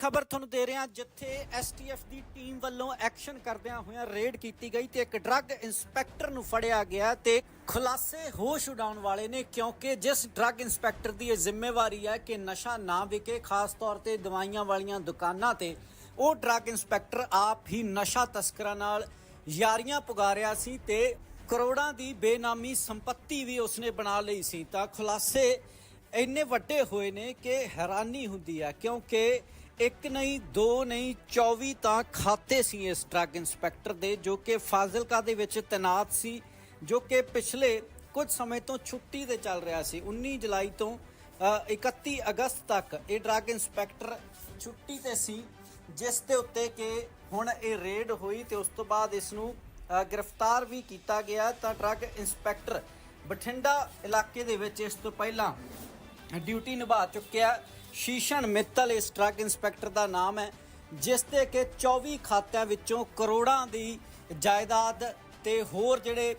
ਖਬਰ ਤੁਹਾਨੂੰ ਦੇ ਰਹੇ ਹਾਂ ਜਿੱਥੇ ਐਸਟੀਐਫ ਦੀ ਟੀਮ ਵੱਲੋਂ ਐਕਸ਼ਨ ਕਰਦਿਆਂ ਹੋਇਆਂ ਰੇਡ ਕੀਤੀ ਗਈ ਤੇ ਇੱਕ ਡਰੱਗ ਇੰਸਪੈਕਟਰ ਨੂੰ ਫੜਿਆ ਗਿਆ ਤੇ ਖੁਲਾਸੇ ਹੋਸ਼ ਉਡਾਉਣ ਵਾਲੇ ਨੇ, ਕਿਉਂਕਿ ਜਿਸ ਡਰੱਗ ਇੰਸਪੈਕਟਰ ਦੀ ਇਹ ਜ਼ਿੰਮੇਵਾਰੀ ਹੈ ਕਿ ਨਸ਼ਾ ਨਾ ਵਿਕੇ, ਖਾਸ ਤੌਰ ਤੇ ਦਵਾਈਆਂ ਵਾਲੀਆਂ ਦੁਕਾਨਾਂ ਤੇ। ਉਹ ਡਰੱਗ ਇੰਸਪੈਕਟਰ ਆਪ ਹੀ ਨਸ਼ਾ ਤਸਕਰਾਂ ਨਾਲ ਯਾਰੀਆਂ ਪੁਗਾ ਰਿਹਾ ਸੀ ਤੇ ਕਰੋੜਾਂ ਦੀ ਬੇਨਾਮੀ ਸੰਪਤੀ ਵੀ ਉਸਨੇ ਬਣਾ ਲਈ ਸੀ। ਤਾਂ ਖੁਲਾਸੇ ਇੰਨੇ ਵੱਡੇ ਹੋਏ ਨੇ ਕਿ ਹੈਰਾਨੀ ਹੁੰਦੀ ਹੈ, ਕਿਉਂਕਿ ਇੱਕ ਨਹੀਂ ਦੋ ਨਹੀਂ 24 ਤਾਂ ਖਾਤੇ ਸੀ ਇਸ ਡਰੱਗ ਇੰਸਪੈਕਟਰ ਦੇ ਜੋ ਕਿ ਫਾਜ਼ਿਲਕਾ ਦੇ ਵਿੱਚ ਤੈਨਾਤ ਸੀ ਜੋ ਕਿ ਪਿਛਲੇ ਕੁਝ ਸਮੇਂ ਤੋਂ ਛੁੱਟੀ ਤੇ ਚੱਲ ਰਿਹਾ ਸੀ। 19 ਜੁਲਾਈ ਤੋਂ ਅ, 31 ਅਗਸਤ ਤੱਕ ਇਹ ਡਰੱਗ ਇੰਸਪੈਕਟਰ ਛੁੱਟੀ ਤੇ ਸੀ ਜਿਸ ਦੇ ਉੱਤੇ ਕਿ ਹੁਣ ਇਹ ਰੇਡ ਹੋਈ ਤੇ ਉਸ ਤੋਂ ਬਾਅਦ ਇਸ ਨੂੰ ਗ੍ਰਿਫਤਾਰ ਵੀ ਕੀਤਾ ਗਿਆ। ਤਾਂ ਡਰੱਗ ਇੰਸਪੈਕਟਰ ਬਠਿੰਡਾ ਇਲਾਕੇ ਦੇ ਵਿੱਚ ਇਸ ਤੋਂ ਪਹਿਲਾਂ ਡਿਊਟੀ ਨਿਭਾ ਚੁੱਕਿਆ। ਸ਼ੀਸ਼ਨ ਮਿੱਤਲ ਇਸ ਡਰੱਗ ਇੰਸਪੈਕਟਰ ਦਾ ਨਾਮ ਹੈ, ਜਿਸ ਤੇ ਕਿ 24 ਖਾਤਿਆਂ ਵਿੱਚੋਂ ਕਰੋੜਾਂ ਦੀ ਜਾਇਦਾਦ ਤੇ ਹੋਰ ਜਿਹੜੇ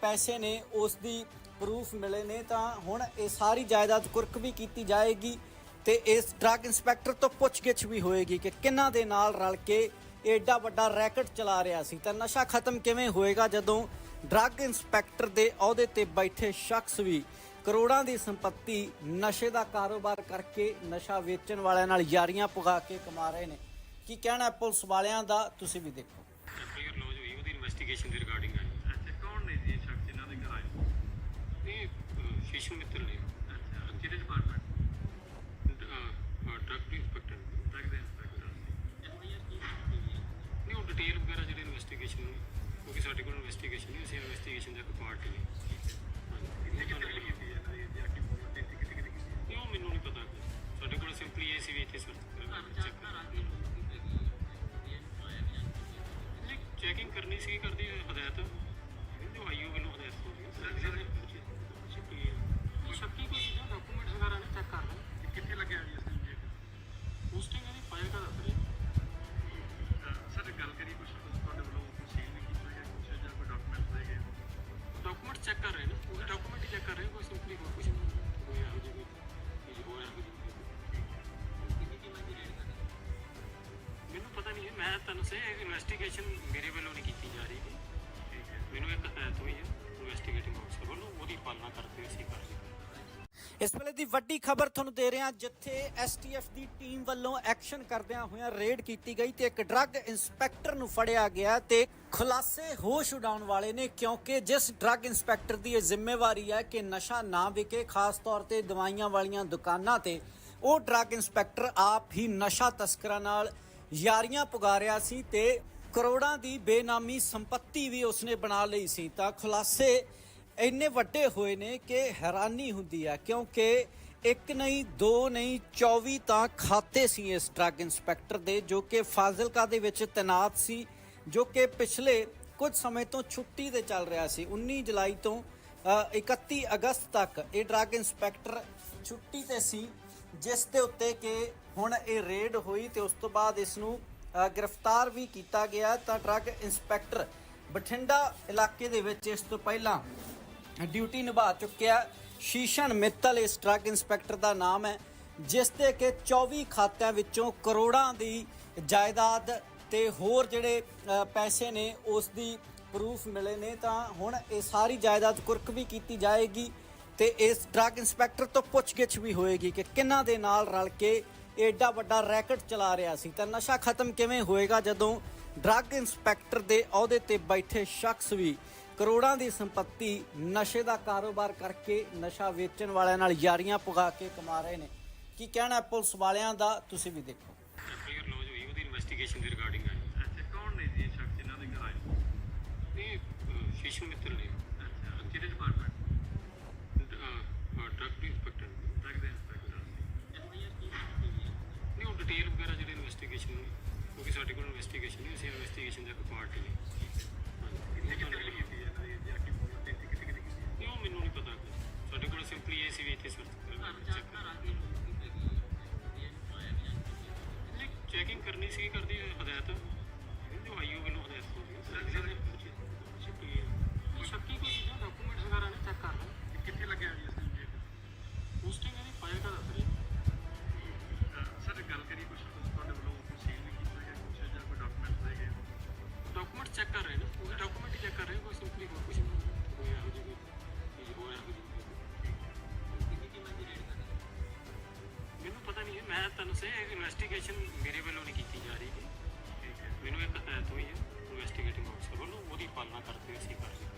ਪੈਸੇ ਨੇ, ਉਸ ਦੀ ਪ੍ਰੂਫ ਮਿਲੇ ਨੇ। ਤਾਂ ਹੁਣ ਇਹ ਸਾਰੀ ਜਾਇਦਾਦ ਕੁਰਕ ਵੀ ਕੀਤੀ ਜਾਏਗੀ ਤੇ ਇਸ ਡਰੱਗ ਇੰਸਪੈਕਟਰ ਤੋਂ ਪੁੱਛਗਿੱਛ ਵੀ ਹੋਏਗੀ ਕਿ ਕਿੰਨਾਂ ਦੇ ਨਾਲ ਰਲ ਕੇ ਐਡਾ ਵੱਡਾ ਰੈਕਟ ਚਲਾ ਰਿਹਾ ਸੀ। ਤਾਂ ਨਸ਼ਾ ਖਤਮ ਕਿਵੇਂ ਹੋਏਗਾ ਜਦੋਂ ਡਰੱਗ ਇੰਸਪੈਕਟਰ ਦੇ ਅਹੁਦੇ ਤੇ ਬੈਠੇ ਸ਼ਖਸ ਵੀ ਕਰੋੜਾਂ ਦੀ ਸੰਪਤੀ ਨਸ਼ੇ ਦਾ ਕਾਰੋਬਾਰ ਕਰਕੇ ਨਸ਼ਾ ਵੇਚਣ ਵਾਲਿਆਂ ਨਾਲ ਯਾਰੀਆਂ ਪੁਗਾ ਕੇ ਕਮਾ ਰਹੇ ਨੇ। ਕੀ ਕਹਿਣਾ ਹੈ ਪੁਲਿਸ ਵਾਲਿਆਂ ਦਾ ਤੁਸੀਂ ਵੀ ਦੇਖੋ। ਐਫਆਈਆਰ ਲੌਜ ਹੋਈ ਉਹਦੀ ਇਨਵੈਸਟੀਗੇਸ਼ਨ ਦੀ ਰਿਗਾਰਡਿੰਗ ਆਈ ਅੱਛਾ ਕੌਣ ਨੇ ਜੀ ਇਹ ਸ਼ਖਸ ਜਿਨ੍ਹਾਂ ਦੇ ਘਰ ਆਏ? ਇਹ ਅਹ, ਸ਼ੀਸ਼ੂ ਕਰਦੀ ਹਦਾਇਤ ਜੋ ਆਈਓ ਵੱਲੋਂ ਹਦਾਇਤ ਹੋ ਰਹੀ ਹੈ ਇਸ ਵੇਲੇ ਦੀ ਵੱਡੀ ਖਬਰ ਤੁਹਾਨੂੰ ਦੇ ਰਹੇ ਹਾਂ ਜਿੱਥੇ ਐਸਟੀਐਫ ਦੀ ਟੀਮ ਵੱਲੋਂ ਐਕਸ਼ਨ ਕਰਦਿਆਂ ਹੋਇਆਂ ਰੇਡ ਕੀਤੀ ਗਈ ਤੇ ਇੱਕ ਡਰੱਗ ਇੰਸਪੈਕਟਰ ਨੂੰ ਫੜਿਆ ਗਿਆ ਤੇ ਖੁਲਾਸੇ ਹੋਸ਼ ਉਡਾਉਣ ਵਾਲੇ ਨੇ ਕਿਉਂਕਿ ਜਿਸ ਡਰੱਗ ਇੰਸਪੈਕਟਰ ਦੀ ਇਹ ਜ਼ਿੰਮੇਵਾਰੀ ਹੈ ਕਿ ਨਸ਼ਾ ਨਾ ਵਿਕੇ, ਖਾਸ ਤੌਰ ਤੇ ਦਵਾਈਆਂ ਵਾਲੀਆਂ ਦੁਕਾਨਾਂ ਤੇ, ਉਹ ਡਰੱਗ ਇੰਸਪੈਕਟਰ ਆਪ ਹੀ ਨਸ਼ਾ ਤਸਕਰਾਂ ਨਾਲ ਯਾਰੀਆਂ ਪੁਗਾ ਰਿਹਾ ਸੀ ਤੇ ਕਰੋੜਾਂ ਦੀ ਬੇਨਾਮੀ ਸੰਪਤੀ ਵੀ ਉਸਨੇ ਬਣਾ ਲਈ ਸੀ। ਤਾਂ ਖੁਲਾਸੇ ਇੰਨੇ ਵੱਡੇ ਹੋਏ ਨੇ ਕਿ ਹੈਰਾਨੀ ਹੁੰਦੀ ਹੈ ਕਿਉਂਕਿ ਇੱਕ ਨਹੀਂ ਦੋ ਨਹੀਂ 24 ਤਾਂ ਖਾਤੇ ਸੀ ਇਸ ਡਰੱਗ ਇੰਸਪੈਕਟਰ ਦੇ ਜੋ ਕਿ ਫਾਜ਼ਿਲਕਾ ਦੇ ਵਿੱਚ ਤੈਨਾਤ ਸੀ ਜੋ ਕਿ ਪਿਛਲੇ ਕੁਝ ਸਮੇਂ ਤੋਂ ਛੁੱਟੀ ਤੇ ਚੱਲ ਰਿਹਾ ਸੀ। 19 ਜੁਲਾਈ ਤੋਂ ਅ, 31 ਅਗਸਤ ਤੱਕ ਇਹ ਡਰੱਗ ਇੰਸਪੈਕਟਰ ਛੁੱਟੀ ਤੇ ਸੀ ਜਿਸ ਦੇ ਉੱਤੇ ਕਿ ਹੁਣ ਇਹ ਰੇਡ ਹੋਈ ਤੇ ਉਸ ਤੋਂ ਬਾਅਦ ਇਸ ਨੂੰ ਗ੍ਰਿਫਤਾਰ ਵੀ ਕੀਤਾ ਗਿਆ। ਤਾਂ ਡਰੱਗ ਇੰਸਪੈਕਟਰ ਬਠਿੰਡਾ ਇਲਾਕੇ ਦੇ ਵਿੱਚ ਇਸ ਤੋਂ ਪਹਿਲਾਂ ਡਿਊਟੀ ਨਿਭਾ ਚੁੱਕਿਆ ਸ਼ੀਸ਼ਨ ਮਿੱਤਲ ਇਸ ਡਰੱਗ ਇੰਸਪੈਕਟਰ ਦਾ ਨਾਮ ਹੈ, ਜਿਸ ਤੇ ਕਿ 24 ਖਾਤਿਆਂ ਵਿੱਚੋਂ ਕਰੋੜਾਂ ਦੀ ਜਾਇਦਾਦ ਤੇ ਹੋਰ ਜਿਹੜੇ ਪੈਸੇ ਨੇ, ਉਸ ਦੀ ਪ੍ਰੂਫ ਮਿਲੇ ਨੇ। ਤਾਂ ਹੁਣ ਇਹ ਸਾਰੀ ਜਾਇਦਾਦ ਕੁਰਕ ਵੀ ਕੀਤੀ ਜਾਏਗੀ ਤੇ ਇਸ ਡਰੱਗ ਇੰਸਪੈਕਟਰ ਤੋਂ ਪੁੱਛਗਿੱਛ ਵੀ ਹੋਏਗੀ ਕਿ ਕਿੰਨਾਂ ਦੇ ਨਾਲ ਰਲ ਕੇ ਐਡਾ ਵੱਡਾ ਰੈਕਟ ਚਲਾ ਰਿਹਾ ਸੀ। ਤਾਂ ਨਸ਼ਾ ਖਤਮ ਕਿਵੇਂ ਹੋਏਗਾ ਜਦੋਂ ਡਰੱਗ ਇੰਸਪੈਕਟਰ ਦੇ ਅਹੁਦੇ ਤੇ ਬੈਠੇ ਸ਼ਖਸ ਵੀ ਕਰੋੜਾਂ ਦੀ ਸੰਪਤੀ ਨਸ਼ੇ ਦਾ ਕਾਰੋਬਾਰ ਕਰਕੇ ਨਸ਼ਾ ਵੇਚਣ ਵਾਲਿਆਂ ਨਾਲ ਯਾਰੀਆਂ ਪੁਗਾ ਕੇ ਕਮਾ ਰਹੇ ਨੇ। ਕੀ ਕਹਿਣਾ ਪੁਲਿਸ ਵਾਲਿਆਂ ਦਾ? ਤੁਸੀਂ ਵੀ ਦੇਖੋ। ਇਨਵੈਸਟੀਗੇਸ਼ਨ ਮੇਰੇ ਵੱਲੋਂ ਨਹੀਂ ਕੀਤੀ ਜਾ ਰਹੀ ਹੈ। ਮੈਨੂੰ ਇੱਕ ਹਦਾਇਤ ਹੋਈ ਹੈ ਇਨਵੈਸਟੀਗੇਟਿੰਗ ਅਫਸਰ ਵੱਲੋਂ ਉਹਦੀ ਪਾਲਣਾ ਕਰਦੇ ਅਸੀਂ ਕਰ ਰਹੇ ਹਾਂ।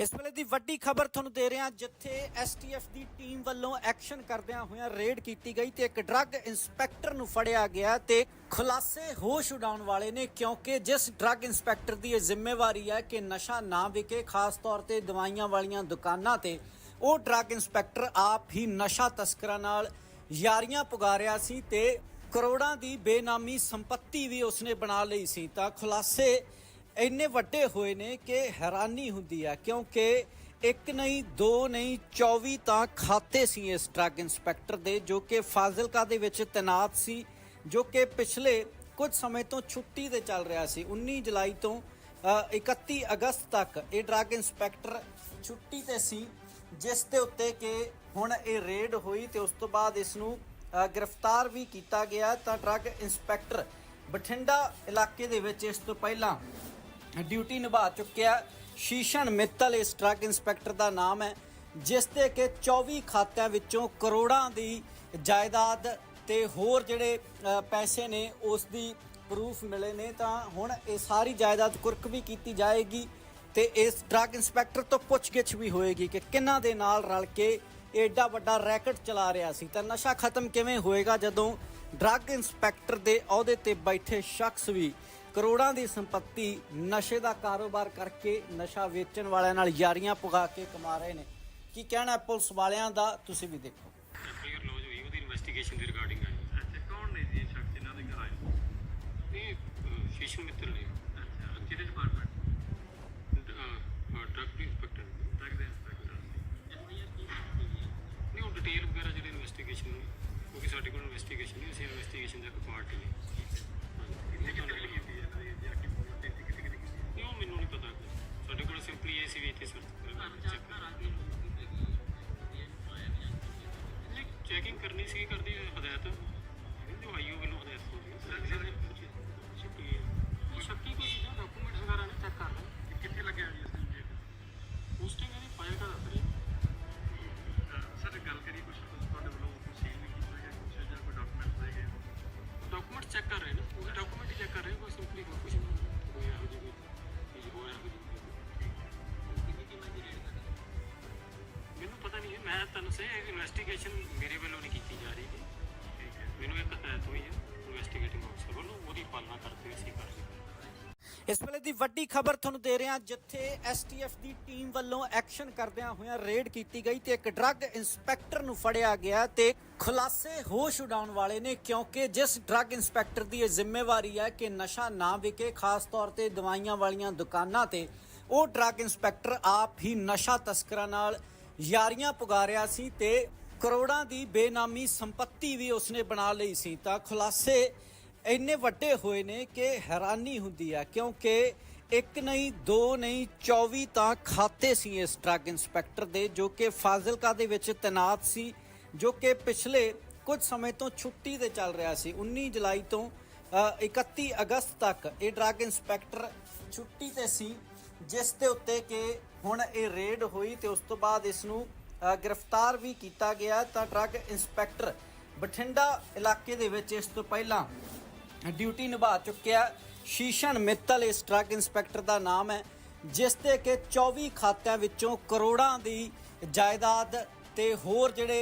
ਇਸ ਵੇਲੇ ਦੀ ਵੱਡੀ ਖਬਰ ਤੁਹਾਨੂੰ ਦੇ ਰਹੇ ਹਾਂ ਜਿੱਥੇ ਐਸਟੀਐਫ ਦੀ ਟੀਮ ਵੱਲੋਂ ਐਕਸ਼ਨ ਕਰਦਿਆਂ ਹੋਇਆਂ ਰੇਡ ਕੀਤੀ ਗਈ ਤੇ ਇੱਕ ਡਰੱਗ ਇੰਸਪੈਕਟਰ ਨੂੰ ਫੜਿਆ ਗਿਆ ਤੇ ਖੁਲਾਸੇ ਹੋਸ਼ ਉਡਾਉਣ ਵਾਲੇ ਨੇ, ਕਿਉਂਕਿ ਜਿਸ ਡਰੱਗ ਇੰਸਪੈਕਟਰ ਦੀ ਇਹ ਜ਼ਿੰਮੇਵਾਰੀ ਹੈ ਕਿ ਨਸ਼ਾ ਨਾ ਵਿਕੇ, ਖਾਸ ਤੌਰ ਤੇ ਦਵਾਈਆਂ ਵਾਲੀਆਂ ਦੁਕਾਨਾਂ ਤੇ, ਉਹ ਡਰੱਗ ਇੰਸਪੈਕਟਰ ਆਪ ਹੀ ਨਸ਼ਾ ਤਸਕਰਾਂ ਨਾਲ ਯਾਰੀਆਂ ਪੁਗਾ ਰਿਹਾ ਸੀ ਤੇ ਕਰੋੜਾਂ ਦੀ ਬੇਨਾਮੀ ਸੰਪਤੀ ਵੀ ਉਸਨੇ ਬਣਾ ਲਈ ਸੀ। ਤਾਂ ਖੁਲਾਸੇ ਇੰਨੇ ਵੱਡੇ ਹੋਏ ਨੇ ਕਿ ਹੈਰਾਨੀ ਹੁੰਦੀ ਹੈ ਕਿਉਂਕਿ ਇੱਕ ਨਹੀਂ ਦੋ ਨਹੀਂ 24 ਤਾਂ ਖਾਤੇ ਸੀ ਇਸ ਡਰੱਗ ਇੰਸਪੈਕਟਰ ਦੇ ਜੋ ਕਿ ਫਾਜ਼ਿਲਕਾ ਦੇ ਵਿੱਚ ਤੈਨਾਤ ਸੀ ਜੋ ਕਿ ਪਿਛਲੇ ਕੁਝ ਸਮੇਂ ਤੋਂ ਛੁੱਟੀ ਤੇ ਚੱਲ ਰਿਹਾ ਸੀ। 19 ਜੁਲਾਈ ਤੋਂ ਅ, 31 ਅਗਸਤ ਤੱਕ ਇਹ ਡਰੱਗ ਇੰਸਪੈਕਟਰ ਛੁੱਟੀ ਤੇ ਸੀ। ਜਿਸ ਦੇ ਉੱਤੇ ਕਿ ਹੁਣ ਇਹ ਰੇਡ ਹੋਈ ਤੇ ਉਸ ਤੋਂ ਬਾਅਦ ਇਸ ਨੂੰ ਗ੍ਰਿਫਤਾਰ ਵੀ ਕੀਤਾ ਗਿਆ ਤਾਂ ਡਰੱਗ ਇੰਸਪੈਕਟਰ ਬਠਿੰਡਾ ਇਲਾਕੇ ਦੇ ਵਿੱਚ ਇਸ ਤੋਂ ਪਹਿਲਾਂ ਡਿਊਟੀ ਨਿਭਾ ਚੁੱਕਿਆ ਸ਼ੀਸ਼ਨ ਮਿੱਤਲ ਇਸ ਡਰੱਗ ਇੰਸਪੈਕਟਰ ਦਾ ਨਾਮ ਹੈ, ਜਿਸ ਤੇ ਕਿ 24 ਖਾਤਿਆਂ ਵਿੱਚੋਂ ਕਰੋੜਾਂ ਦੀ ਜਾਇਦਾਦ ਤੇ ਹੋਰ ਜਿਹੜੇ ਪੈਸੇ ਨੇ, ਉਸ ਦੀ ਪ੍ਰੂਫ ਮਿਲੇ ਨੇ। ਤਾਂ ਹੁਣ ਇਹ ਸਾਰੀ ਜਾਇਦਾਦ ਕੁਰਕ ਵੀ ਕੀਤੀ ਜਾਏਗੀ। ਤੇ ਇਸ ਡਰੱਗ ਇੰਸਪੈਕਟਰ ਤੋਂ ਪੁੱਛਗਿੱਛ ਵੀ ਹੋਏਗੀ ਕਿ ਕਿੰਨਾਂ ਦੇ ਨਾਲ ਰਲ ਕੇ ਏਡਾ ਵੱਡਾ ਰੈਕਟ ਚਲਾ ਰਿਹਾ ਸੀ। ਤਾਂ ਨਸ਼ਾ ਖਤਮ ਕਿਵੇਂ ਹੋਏਗਾ ਜਦੋਂ ਡਰੱਗ ਇੰਸਪੈਕਟਰ ਦੇ ਅਹੁਦੇ ਤੇ ਬੈਠੇ ਸ਼ਖਸ ਵੀ ਕਰੋੜਾਂ ਦੀ ਸੰਪਤੀ ਨਸ਼ੇ ਦਾ ਕਾਰੋਬਾਰ ਕਰਕੇ ਨਸ਼ਾ ਵੇਚਣ ਵਾਲਿਆਂ ਨਾਲ ਯਾਰੀਆਂ ਪੁਗਾ ਕੇ ਕਮਾ ਰਹੇ ਨੇ। ਕੀ ਕਹਿਣਾ ਪੁਲਿਸ ਵਾਲਿਆਂ ਦਾ ਤੁਸੀਂ ਵੀ ਦੇਖੋ। ਐਫਆਈਆਰ ਲੌਜ ਹੋਈ ਉਹਦੀ ਇਨਵੈਸਟੀਗੇਸ਼ਨ ਦੇ ਰਿਗਾਰਡਿੰਗ ਆਈ। ਅੱਛਾ ਕੌਣ ਨੇ ਜੀ ਸ਼ਖਸ ਇਹਨਾਂ ਦੇ ਘਰ ਆਏ? ਇਹ ਅਹ, ਸ਼ੀਸ਼ੂ ਮਿੱਤਲ ਨੇ। ਡਰਗ ਇੰਸਪੈਕਟਰ ਡਰਗ ਦੇ ਇੰਸਪੈਕਟਰ ਨਹੀਂ ਉਹ ਡਿਟੇਲ ਵਗੈਰਾ ਜਿਹੜੀ ਇਨਵੈਸਟੀਗੇਸ਼ਨ ਕਿਉਂਕਿ ਸਾਡੇ ਕੋਲ ਇਨਵੈਸਟੀਗੇਸ਼ਨ ਨਹੀਂ ਅਸੀਂ ਇਨਵੈਸਟੀਗੇਸ਼ਨ ਦਾ ਇੱਕ ਪਾਰਟ ਨੇ ਕਿੰਨੇ ਕਿੰਨੇ ਲੱਗੀ ਹੋਈ ਹੈ ਇਹਨਾਂ ਦੀ ਜਾਂ ਕਿ ਕਿਤੇ ਕਿਤੇ ਨਹੀਂ ਉਹ ਮੈਨੂੰ ਨਹੀਂ ਪਤਾ ਸਾਡੇ ਕੋਲ ਸਿੰਪਲੀ ਇਹ ਸੀ ਵੀ ਇੱਥੇ ਸਰਚ ਚੈੱਕ ਨਹੀਂ ਚੈਕਿੰਗ ਕਰਨੀ ਸੀ ਕਰਦੀ ਚੈੱਕ ਕਰ ਰਹੇ ਨੇ ਉਹ ਡਾਕੂਮੈਂਟ ਚੈੱਕ ਕਰ ਰਹੇ ਕੋਈ ਸਿੰਪਲੀ ਕੋਈ ਕੁਝ ਨਹੀਂ ਕੋਈ ਇਹੋ ਜਿਹੀ ਕੋਈ ਚੀਜ਼ ਹੋ? ਰਹੀ ਮੈਨੂੰ ਪਤਾ ਨਹੀਂ ਹੈ ਮੈਂ ਤੁਹਾਨੂੰ ਸੇ ਇਨਵੈਸਟੀਗੇਸ਼ਨ ਮੇਰੇ ਵੱਲੋਂ ਨਹੀਂ ਕੀਤੀ ਜਾ ਰਹੀ। ਠੀਕ ਹੈ। ਮੈਨੂੰ ਇੱਕ ਹਦਾਇਤ ਹੋਈ ਹੈ ਇਨਵੈਸਟੀਗੇਟਿੰਗ ਅਫਸਰ ਵੱਲੋਂ ਉਹਦੀ ਪਾਲਣਾ ਕਰਦੇ ਅਸੀਂ ਕਰ ਰਹੇ ਹਾਂ। ਇਸ ਵੇਲੇ ਦੀ ਵੱਡੀ ਖਬਰ ਤੁਹਾਨੂੰ ਦੇ ਰਹੇ ਹਾਂ ਜਿੱਥੇ ਐਸਟੀਐਫ ਦੀ ਟੀਮ ਵੱਲੋਂ ਐਕਸ਼ਨ ਕਰਦਿਆਂ ਹੋਇਆਂ ਰੇਡ ਕੀਤੀ ਗਈ ਤੇ ਇੱਕ ਡਰੱਗ ਇੰਸਪੈਕਟਰ ਨੂੰ ਫੜਿਆ ਗਿਆ ਤੇ ਖੁਲਾਸੇ ਹੋਸ਼ ਉਡਾਉਣ ਵਾਲੇ ਨੇ ਕਿਉਂਕਿ ਜਿਸ ਡਰੱਗ ਇੰਸਪੈਕਟਰ ਦੀ ਇਹ ਜ਼ਿੰਮੇਵਾਰੀ ਹੈ ਕਿ ਨਸ਼ਾ ਨਾ ਵਿਕੇ, ਖਾਸ ਤੌਰ ਤੇ ਦਵਾਈਆਂ ਵਾਲੀਆਂ ਦੁਕਾਨਾਂ ਤੇ, ਉਹ ਡਰੱਗ ਇੰਸਪੈਕਟਰ ਆਪ ਹੀ ਨਸ਼ਾ ਤਸਕਰਾਂ ਨਾਲ ਯਾਰੀਆਂ ਪੁਗਾ ਰਿਹਾ ਸੀ ਤੇ ਕਰੋੜਾਂ ਦੀ ਬੇਨਾਮੀ ਸੰਪਤੀ ਵੀ ਉਸਨੇ ਬਣਾ ਲਈ ਸੀ। ਤਾਂ ਖੁਲਾਸੇ ਇੰਨੇ ਵੱਡੇ ਹੋਏ ਨੇ ਕਿ ਹੈਰਾਨੀ ਹੁੰਦੀ ਹੈ ਕਿਉਂਕਿ ਇੱਕ ਨਹੀਂ ਦੋ ਨਹੀਂ 24 ਤਾਂ ਖਾਤੇ ਸੀ ਇਸ ਡਰੱਗ ਇੰਸਪੈਕਟਰ ਦੇ ਜੋ ਕਿ ਫਾਜ਼ਿਲਕਾ ਦੇ ਵਿੱਚ ਤੈਨਾਤ ਸੀ ਜੋ ਕਿ ਪਿਛਲੇ ਕੁਝ ਸਮੇਂ ਤੋਂ ਛੁੱਟੀ ਤੇ ਚੱਲ ਰਿਹਾ ਸੀ। 19 ਜੁਲਾਈ ਤੋਂ ਅ, 31 ਅਗਸਤ ਤੱਕ ਇਹ ਡਰੱਗ ਇੰਸਪੈਕਟਰ ਛੁੱਟੀ ਤੇ ਸੀ ਜਿਸ ਦੇ ਉੱਤੇ ਕਿ ਹੁਣ ਇਹ ਰੇਡ ਹੋਈ ਤੇ ਉਸ ਤੋਂ ਬਾਅਦ ਇਸ ਨੂੰ ਗ੍ਰਿਫਤਾਰ ਵੀ ਕੀਤਾ ਗਿਆ। ਤਾਂ ਡਰੱਗ ਇੰਸਪੈਕਟਰ ਬਠਿੰਡਾ ਇਲਾਕੇ ਦੇ ਵਿੱਚ ਇਸ ਤੋਂ ਪਹਿਲਾਂ ਡਿਊਟੀ ਨਿਭਾ ਚੁੱਕਿਆ ਸ਼ੀਸ਼ਨ ਮਿੱਤਲ ਇਸ ਟਰੱਕ ਇੰਸਪੈਕਟਰ ਦਾ ਨਾਮ ਹੈ, ਜਿਸ ਤੇ ਕਿ 24 ਖਾਤਿਆਂ ਵਿੱਚੋਂ ਕਰੋੜਾਂ ਦੀ ਜਾਇਦਾਦ ਤੇ ਹੋਰ ਜਿਹੜੇ